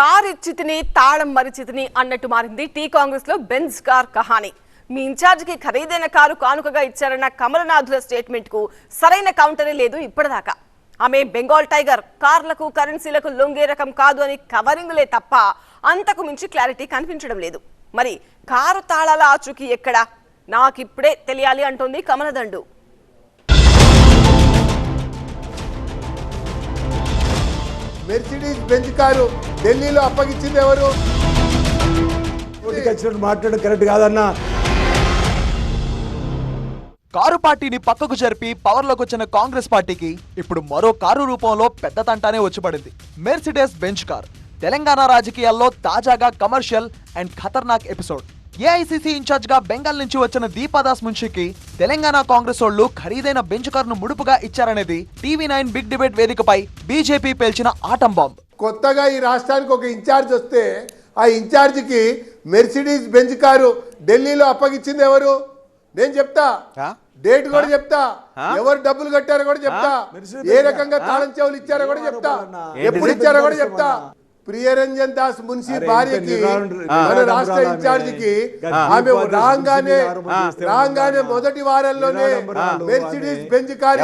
Car ఇచ్చితిని తాళం మరిచితిని అన్నట్టు మారింది టీ కాంగ్రెస్లో బెంజ్ కార్ కహాని. మీ ఇన్ఛార్జికి ఖరీదైన కారు కానుకగా ఇచ్చారన్న కమలనాథుల స్టేట్మెంట్కు సరైన కౌంటరే లేదు ఇప్పటిదాకా. ఆమె బెంగాల్ టైగర్ కార్లకు కరెన్సీలకు లొంగే రకం కాదు అని కవరింగ్లే తప్ప అంతకు మించి క్లారిటీ కనిపించడం లేదు. మరి కారు తాళాల ఆచూకీ ఎక్కడా? నాకిప్పుడే తెలియాలి అంటోంది కమలదండు. మెర్సిడీస్ బెంజ్ కారు ఢిల్లీలో అప్పగించింది ఎవరు? వచ్చినట్టు మాట్లాడడం కరెక్ట్ కాదన్నా. కారు పార్టీని పక్కకు జరిపి పవర్లోకి వచ్చిన కాంగ్రెస్ పార్టీకి ఇప్పుడు మరో కారు రూపంలో పెద్ద తంటానే వచ్చిపడింది. Mercedes benz car. తెలంగాణ రాజకీయాల్లో తాజాగా కమర్షియల్ అండ్ ఖతర్నాక్ ఎపిసోడ్. ఏఐసిసి ఇన్ఛార్జ్గా బెంగాల్ నుంచి వచ్చిన దీపాదాస్ మున్షికి తెలంగాణ కాంగ్రెస్ వాళ్ళు ఖరీదైన బెంచ్ కార్ను ముడుపుగా ఇచ్చారనేది టీవీ నైన్ బిగ్ డిబేట్ వేదికపై బీజేపీ పేల్చిన ఆటం బాంబ్. కొత్తగా ఈ రాష్ట్రానికి ఒక ఇన్ఛార్జ్ వస్తే ఆ ఇన్ఛార్జికి మెర్సిడీస్ బెంజ్ కారు ఢిల్లీలో అప్పగించింది ఎవరు? నేను చెప్తా. డేట్ కూడా చెప్తా. ఎవరు డబ్బులు కట్టారో కూడా చెప్తా. ఏ రకంగా? తాళం చెవులు ఇచ్చారో కూడా చెప్తా? ఎప్పుడు? ఇచ్చారో కూడా చెప్తా. ప్రియరంజన్ దాస్ మున్సి భార్యకి మన రాష్ట్ర ఆమె. ఇన్ఛార్జికి ఆమె రాగానే రాగానే? మొదటి వారంలోనే మెర్సిడీస్. Benz car?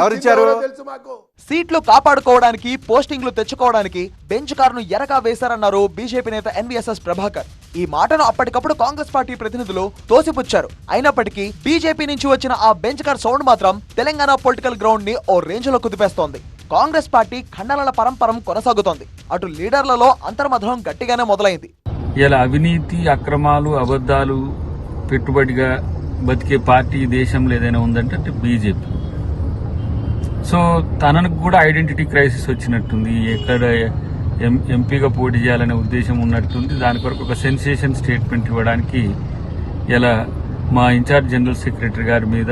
తెలుసు మాకు సీట్లు కాపాడుకోవడానికి పోస్టింగ్లు తెచ్చుకోవడానికి బెంచ్ కారును ఎరగా వేశారన్నారు బీజేపీ నేత ఎన్వీఎస్ఎస్ ప్రభాకర్ ఈ మాటను అప్పటికప్పుడు కాంగ్రెస్ పార్టీ ప్రతినిధులు తోసిపుచ్చారు అయినప్పటికీ బీజేపీ నుంచి వచ్చిన ఆ బెంచ్ కార్ సౌండ్ మాత్రం తెలంగాణ పొలిటికల్ గ్రౌండ్ని ఓ రేంజ్లో కుదిపేస్తోంది కాంగ్రెస్ పార్టీ ఖండనల పరంపరం కొనసాగుతోంది. అటు లీడర్లలో అంతర్మధనం గట్టిగానే మొదలైంది. ఇలా అవినీతి అక్రమాలు అబద్ధాలు పెట్టుబడిగా బతికే పార్టీ దేశంలో ఏదైనా ఉందంటే అంటే బీజేపీ. సో తనకు కూడా ఐడెంటిటీ క్రైసిస్ వచ్చినట్టుంది. ఎక్కడ ఎం ఎంపీగా పోటీ చేయాలనే ఉద్దేశం ఉన్నట్టుంది. దాని కొరకు ఒక సెన్సేషన్ స్టేట్మెంట్ ఇవ్వడానికి ఇలా మా ఇన్ఛార్జ్ జనరల్ సెక్రటరీ గారి మీద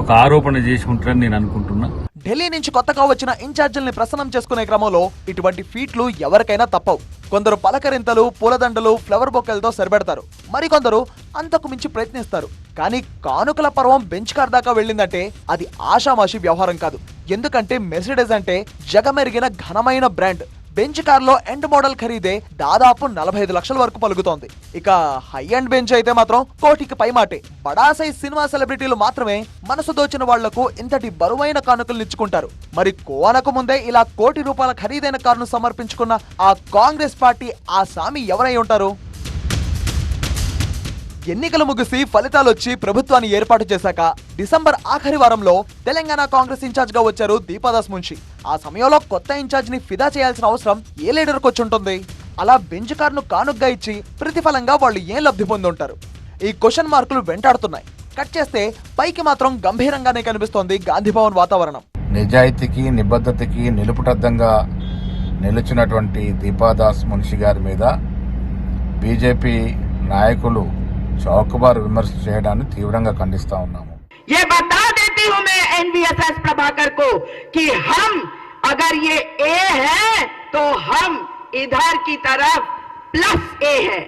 ఒక ఆరోపణ చేసి ఉంటారని నేను అనుకుంటున్నా. ఢిల్లీ నుంచి కొత్తగా వచ్చిన ఇన్ఛార్జీల్ని ప్రసన్నం చేసుకునే క్రమంలో ఇటువంటి ఫీట్లు ఎవరికైనా తప్పవు. కొందరు పలకరింతలు పూలదండలు ఫ్లవర్ బొక్కలతో సరిపెడతారు. మరికొందరు అంతకు మించి ప్రయత్నిస్తారు. కానీ కానుకల పర్వం బెంచ్ కార్ దాకా వెళ్ళిందంటే అది ఆషామాషి వ్యవహారం కాదు. ఎందుకంటే మెర్సిడెస్ అంటే జగమెరిగిన ఘనమైన బ్రాండ్. బెంచ్ కార్లో ఎండ్ మోడల్ ఖరీదే దాదాపు నలభై ఐదు లక్షల వరకు పలుకుతోంది. ఇక హై అండ్ బెంచ్ అయితే మాత్రం కోటికి పైమాటే. మాటే బడాసై సినిమా సెలబ్రిటీలు మాత్రమే మనసు దోచిన వాళ్ళకు ఇంతటి బరువైన కానుకలు ఇచ్చుకుంటారు మరి కోనకు ముందే ఇలా కోటి రూపాయల ఖరీదైన కారును సమర్పించుకున్న ఆ కాంగ్రెస్ పార్టీ ఆ సామి ఎవరై ఉంటారు? ఎన్నికలు ముగిసి ఫలితాలు వచ్చి ప్రభుత్వాన్ని ఏర్పాటు చేశాక డిసెంబర్ ఆఖరి వారంలో తెలంగాణ కాంగ్రెస్ ఇన్ఛార్జ్గా వచ్చారు దీపాదాస్ మున్షి. ఆ సమయంలో కొత్త ఇన్ఛార్జ్ని ఫిదా చేయాల్సిన అవసరం ఏ లీడర్కి వచ్చి ఉంటుంది? అలా బెంచ్ కార్ను కానుగ్గా ఇచ్చి ప్రతిఫలంగా వాళ్ళు ఏం లబ్ధి పొంది ఉంటారు ఈ క్వశ్చన్ మార్కులు వెంటాడుతున్నాయి. కట్ చేస్తే పైకి మాత్రం గంభీరంగానే కనిపిస్తోంది గాంధీభవన్ వాతావరణం. నిజాయితీకి నిబద్ధతకి నిలుపుటద్దంగా నిలిచినటువంటి దీపాదాస్ మున్షి గారి మీద బీజేపీ నాయకులు చౌకబారు విమర్శలు చేయడాన్ని తీవ్రంగా ఖండిస్తా ఉన్నాము ये बता देती हूं मैं एनवीएसएस प्रभाकर को कि हम अगर ये ए है तो हम इधर की तरफ प्लस ए है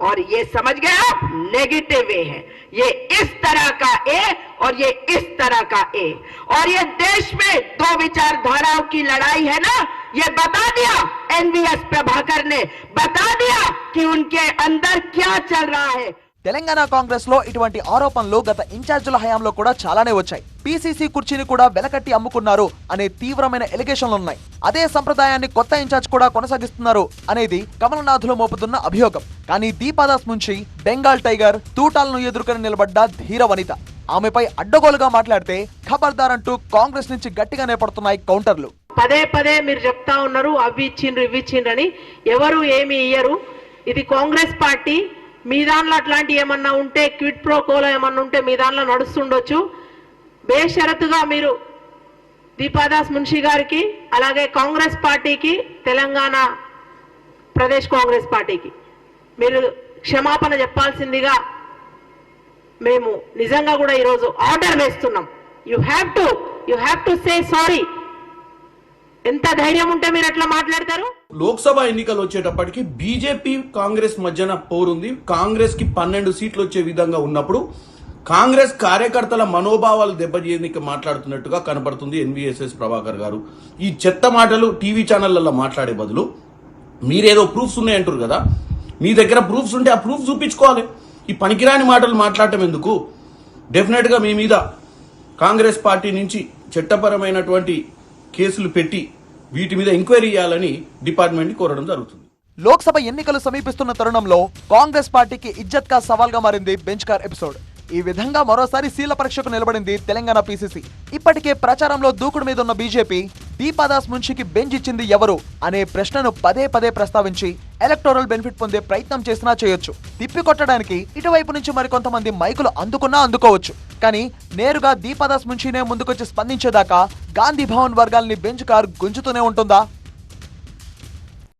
और ये समझ गए आप नेगेटिव ए है ये इस तरह का ए और ये इस तरह का ए और ये देश में दो विचारधाराओं की लड़ाई है ना ये बता दिया एनवीएस प्रभाकर ने बता दिया कि उनके अंदर क्या चल रहा है తెలంగాణ కాంగ్రెస్లో ఇటువంటి ఆరోపణలు గత ఇన్ఛార్జీల హయాంలో కూడా చాలానే వచ్చాయి. పీసీసీ కుర్చీని కూడా వెలకట్టి అమ్ముకున్నారు అనే తీవ్రమైన ఎలిగేషన్లు ఉన్నాయి. అదే సంప్రదాయాన్ని కొత్త ఇన్ఛార్జ్ కూడా కొనసాగిస్తున్నారు అనేది కమలనాథులు మోపుతున్న అభియోగం. కానీ దీపాదాస్ నుంచి బెంగాల్ టైగర్ తూటాలను ఎదుర్కొని నిలబడ్డ ధీర వనిత. ఆమెపై అడ్డగోలుగా మాట్లాడితే ఖబర్దార్ అంటూ కాంగ్రెస్ నుంచి గట్టిగానే పడుతున్నాయి కౌంటర్లు. పదే పదే మీరు చెప్తా ఉన్నారు అవి ఇచ్చిండ్రు ఇవి ఇచ్చిండ్రని. ఎవరు ఏమి ఇయ్యరు. ఇది కాంగ్రెస్ పార్టీ మీ దానిలో అట్లాంటి ఏమన్నా ఉంటే క్విట్ ప్రోకోలో ఏమన్నా ఉంటే మీ దానిలో నడుస్తుండొచ్చు. బేషరతుగా మీరు దీపాదాస్ మున్షి గారికి అలాగే కాంగ్రెస్ పార్టీకి తెలంగాణ ప్రదేశ్ కాంగ్రెస్ పార్టీకి. మీరు క్షమాపణ చెప్పాల్సిందిగా మేము నిజంగా కూడా ఈరోజు ఆర్డర్ వేస్తున్నాం. You have to you have to say sorry ఎంత ధైర్యం ఉంటే మీరు ఎట్లా మాట్లాడతారు? లోక్సభ ఎన్నికలు వచ్చేటప్పటికి బీజేపీ కాంగ్రెస్ మధ్యన పోరుంది. కాంగ్రెస్కి పన్నెండు సీట్లు వచ్చే విధంగా ఉన్నప్పుడు కాంగ్రెస్ కార్యకర్తల మనోభావాలు దెబ్బతీయడానికి మాట్లాడుతున్నట్టుగా కనబడుతుంది ఎన్వీఎస్ఎస్ ప్రభాకర్ గారు. ఈ చెత్త మాటలు టీవీ ఛానళ్ళలో మాట్లాడే బదులు మీరేదో ప్రూఫ్స్ ఉన్నాయంటారు కదా? మీ దగ్గర ప్రూఫ్స్ ఉంటే ఆ ప్రూఫ్ చూపించుకోవాలి. ఈ పనికిరాని మాటలు మాట్లాడటం ఎందుకు? డెఫినెట్గా మీ మీద కాంగ్రెస్ పార్టీ నుంచి చట్టపరమైనటువంటి కేసులు పెట్టి వీటి మీద ఎంక్వైరీ చేయాలని డిపార్ట్మెంట్ కోరడం జరుగుతుంది. లోక్సభ ఎన్నికలు సమీపిస్తున్న తరుణంలో కాంగ్రెస్ పార్టీకి ఇజ్జత్ కా సవాల్గా మారింది బెంచ్ కార్ ఎపిసోడ్. ఈ విధంగా మరోసారి శీల పరీక్షకు నిలబడింది తెలంగాణ పీసీసీ. ఇప్పటికే ప్రచారంలో దూకుడు మీద ఉన్న బీజేపీ దీపాదాస్ మున్షికి బెంచ్ ఇచ్చింది ఎవరు అనే ప్రశ్నను పదే పదే ప్రస్తావించి ఎలక్టోరల్ బెనిఫిట్ పొందే ప్రయత్నం చేసినా చేయొచ్చు. తిప్పికొట్టడానికి ఇటువైపు నుంచి మరికొంతమంది మైకులు అందుకున్నా అందుకోవచ్చు. కానీ నేరుగా దీపాదాస్ మున్షినే ముందుకొచ్చి స్పందించేదాకా గాంధీ భవన్ వర్గాల్ని బెంచ్ కార్ గుంజుతూనే ఉంటుందా?